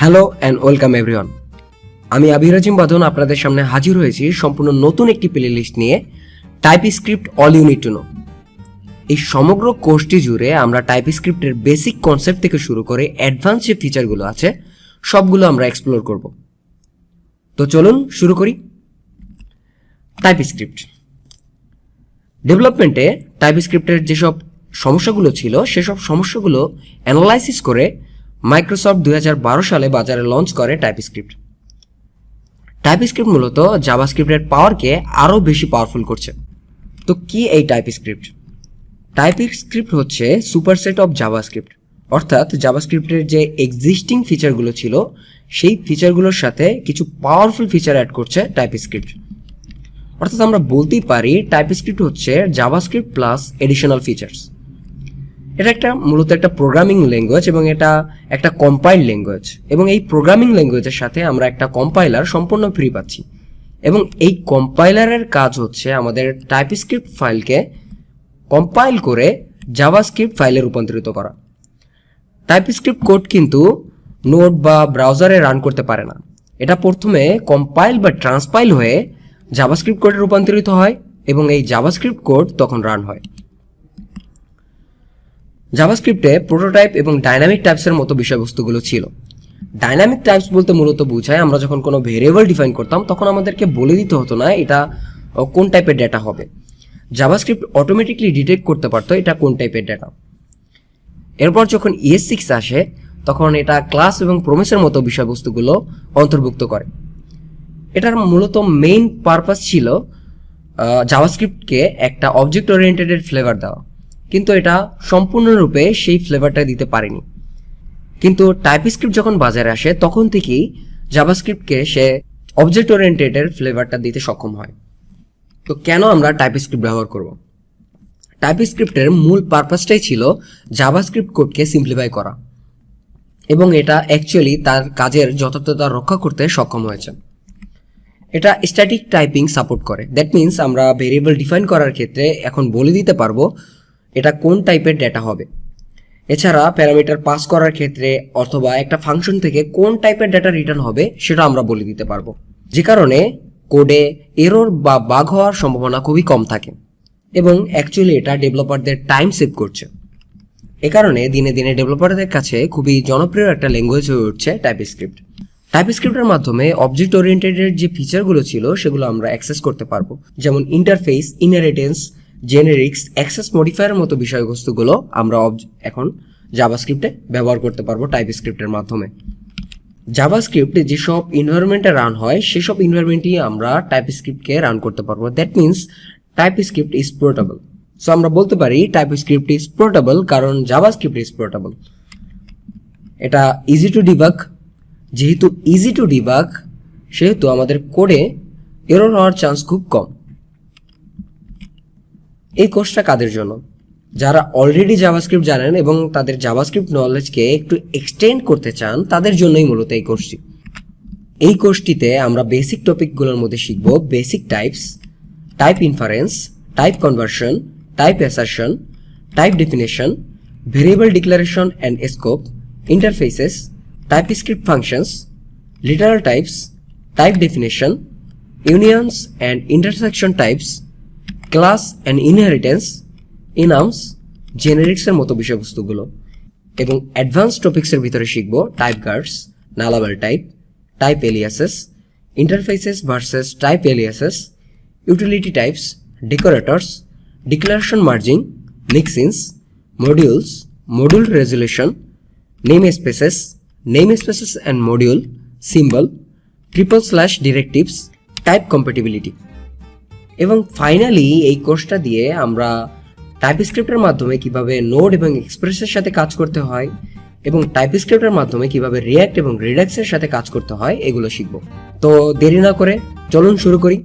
Hello and welcome everyone. আমি আবিরাজিম বাদন আপনাদের সামনে হাজির হয়েছি সম্পূর্ণ নতুন একটি প্লে লিস্ট নিয়ে TypeScript all unit to know এই সমগ্র কোর্সটি জুড়ে আমরা টাইপ স্ক্রিপ্টের বেসিক কনসেপ্ট থেকে শুরু করে অ্যাডভান্স যে ফিচারগুলো আছে, সবগুলো আমরা এক্সপ্লোর করব। তো চলুন শুরু করি। টাইপ স্ক্রিপ্ট ডেভেলপমেন্টে টাইপ স্ক্রিপ্টের যেসব সমস্যাগুলো ছিল, সেসব সমস্যাগুলো অ্যানালাইসিস করে মাইক্রোসফট দুই হাজার বারো সালে বাজারে লঞ্চ করে টাইপস্ক্রিপ্ট টাইপস্ক্রিপ্ট টাইপ স্ক্রিপ্ট মূলত জাভাস্ক্রিপ্টের পাওয়ারকে আরও বেশি পাওয়ারফুল করছে। তো কি এই টাইপ স্ক্রিপ্ট টাইপ স্ক্রিপ্ট হচ্ছে সুপারসেট অফ জাভাস্ক্রিপ্ট অর্থাৎ জাভাস্ক্রিপ্টের যে এক্সিস্টিং ফিচারগুলো ছিল, সেই ফিচারগুলোর সাথে কিছু পাওয়ারফুল ফিচার অ্যাড করছে টাইপস্ক্রিপ্ট অর্থাৎ আমরা বলতেই পারি টাইপস্ক্রিপ্ট হচ্ছে জাভাস্ক্রিপ্ট প্লাস এডিশনাল ফিচার্স এটা একটা মূলত একটা প্রোগ্রামিং ল্যাঙ্গুয়েজ এবং এটা একটা কম্পাইল ল্যাঙ্গুয়েজ এবং এই প্রোগ্রামিং ল্যাঙ্গুয়েজের সাথে আমরা একটা কম্পাইলার সম্পূর্ণ ফ্রি পাচ্ছি। এবং এই কম্পাইলারের কাজ হচ্ছে আমাদের টাইপ স্ক্রিপ্ট ফাইলকে কম্পাইল করে জাভাস্ক্রিপ্ট ফাইলে রূপান্তরিত করা। টাইপ স্ক্রিপ্ট কোড কিন্তু নোট বা ব্রাউজারে রান করতে পারে না। এটা প্রথমে কম্পাইল বা ট্রান্সপাইল হয়ে জাভাস্ক্রিপ্ট কোডে রূপান্তরিত হয় এবং এই জাভাস্ক্রিপ্ট কোড তখন রান হয়। জাভাস্ক্রিপ্টে প্রোটোটাইপ এবং ডাইনামিক টাইপসের মতো বিষয়বস্তুগুলো ছিল। ডাইনামিক টাইপস বলতে মূলত বোঝায়, আমরা যখন কোনো ভেরিয়েবল ডিফাইন করতাম, তখন আমাদেরকে বলে দিতে হতো না এটা কোন টাইপের ডেটা হবে। জাভাস্ক্রিপ্ট অটোমেটিকলি ডিটেক্ট করতে পারতো এটা কোন টাইপের ডেটা। এরপর যখন ইএস সিক্স আসে, তখন এটা ক্লাস এবং প্রমিসের মতো বিষয়বস্তুগুলো অন্তর্ভুক্ত করে। এটার মূলত মেইন পারপাস ছিল জাভাস্ক্রিপ্টকে একটা অবজেক্ট ওরিয়েন্টেডের ফ্লেভার দেওয়া। কিন্তু এটা সম্পূর্ণরূপে সেই ফ্লেভারটা দিতে পারেনি। কিন্তু টাইপস্ক্রিপ্ট যখন বাজারে আসে, তখন থেকেই জাভাস্ক্রিপ্টকে সে অবজেক্ট ওরিয়েন্টেডের ফ্লেভারটা দিতে সক্ষম হয়। তো কেন আমরা টাইপস্ক্রিপ্ট ব্যবহার করব? টাইপস্ক্রিপ্টের মূল পারপাসটাই ছিল জাভাস্ক্রিপ্ট কোডকে সিম্পলিফাই করা। এবং এটা অ্যাকচুয়ালি তার কাজের যথার্থতা রক্ষা করতে সক্ষম হয়েছে। এটা স্ট্যাটিক টাইপিং সাপোর্ট করে। দ্যাট মিন্স আমরা ভেরিয়েবল ডিফাইন করার ক্ষেত্রে এখন বলে দিতে পারব এটা কোন টাইপের ডেটা হবে? এছাড়া প্যারামিটার পাস করার ক্ষেত্রে অথবা একটা ফাংশন থেকে কোন টাইপের ডেটা রিটার্ন হবে সেটা আমরা বলে দিতে পারব। যে কারণে কোডে এরর বা বাগ হওয়ার সম্ভাবনা খুবই কম থাকে এবং অ্যাকচুয়ালি এটা ডেভেলপারদের টাইম সেভ করছে। এ কারণে দিনে দিনে ডেভেলপারদের কাছে খুবই জনপ্রিয় একটা ল্যাঙ্গুয়েজ হয়ে উঠছে টাইপস্ক্রিপ্ট টাইপস্ক্রিপ্টের মাধ্যমে অবজেক্ট ওরিয়েন্টেডের যে ফিচারগুলো ছিল, সেগুলো আমরা অ্যাক্সেস করতে পারব। যেমন interface inheritance generics access modifier মতো বিষয়বস্তুগুলো আমরা এখন জাভাস্ক্রিপ্টে ব্যবহার করতে পারব টাইপস্ক্রিপ্টের মাধ্যমে। জাভাস্ক্রিপ্ট যেসব ইনভায়রনমেন্টে রান হয়, সেসব ইনভায়রনমেন্টই আমরা টাইপ স্ক্রিপ্টকে রান করতে পারব। That means TypeScript is portable so আমরা বলতে পারি টাইপ স্ক্রিপ্ট ইজ পোর্টেবল কারণ জাভাস্ক্রিপ্ট ইজ পোর্টেবল এটা ইজি টু ডিবাক যেহেতু ইজি টু ডিবাগ সেহেতু আমাদের কোডে এরর হওয়ার চান্স খুব কম। এই কোর্সটা কাদের জন্য? যারা অলরেডি জাভাস্ক্রিপ্ট জানেন এবং তাদের জাভাস্ক্রিপ্ট নলেজকে একটু এক্সটেন্ড করতে চান, তাদের জন্যই মূলত এই কোর্সটি। এই কোর্সটিতে আমরা বেসিক টপিকগুলোর মধ্যে শিখব basic types type inference type conversion type assertion type definition variable declaration and scope interfaces TypeScript functions literal types type definition unions and intersection types class and inheritance enums জেনেরিক্সের মতো বিষয়বস্তুগুলো এবং অ্যাডভান্স টপিক্সের ভিতরে শিখব type guards nullable type type aliases interfaces versus type aliases utility types decorators declaration merging mixins modules module resolution namespaces namespaces and module symbol triple slash directives type compatibility এবং finally এই কোর্সটা দিয়ে আমরা টাইপস্ক্রিপ্টের মাধ্যমে কীভাবে নোট এবং এক্সপ্রেসের সাথে কাজ করতে হয় এবং টাইপস্ক্রিপ্টের মাধ্যমে কীভাবে রিয়্যাক্ট এবং রিডাক্সের সাথে কাজ করতে হয়, এগুলো শিখব। তো দেরি না করে চলুন শুরু করি।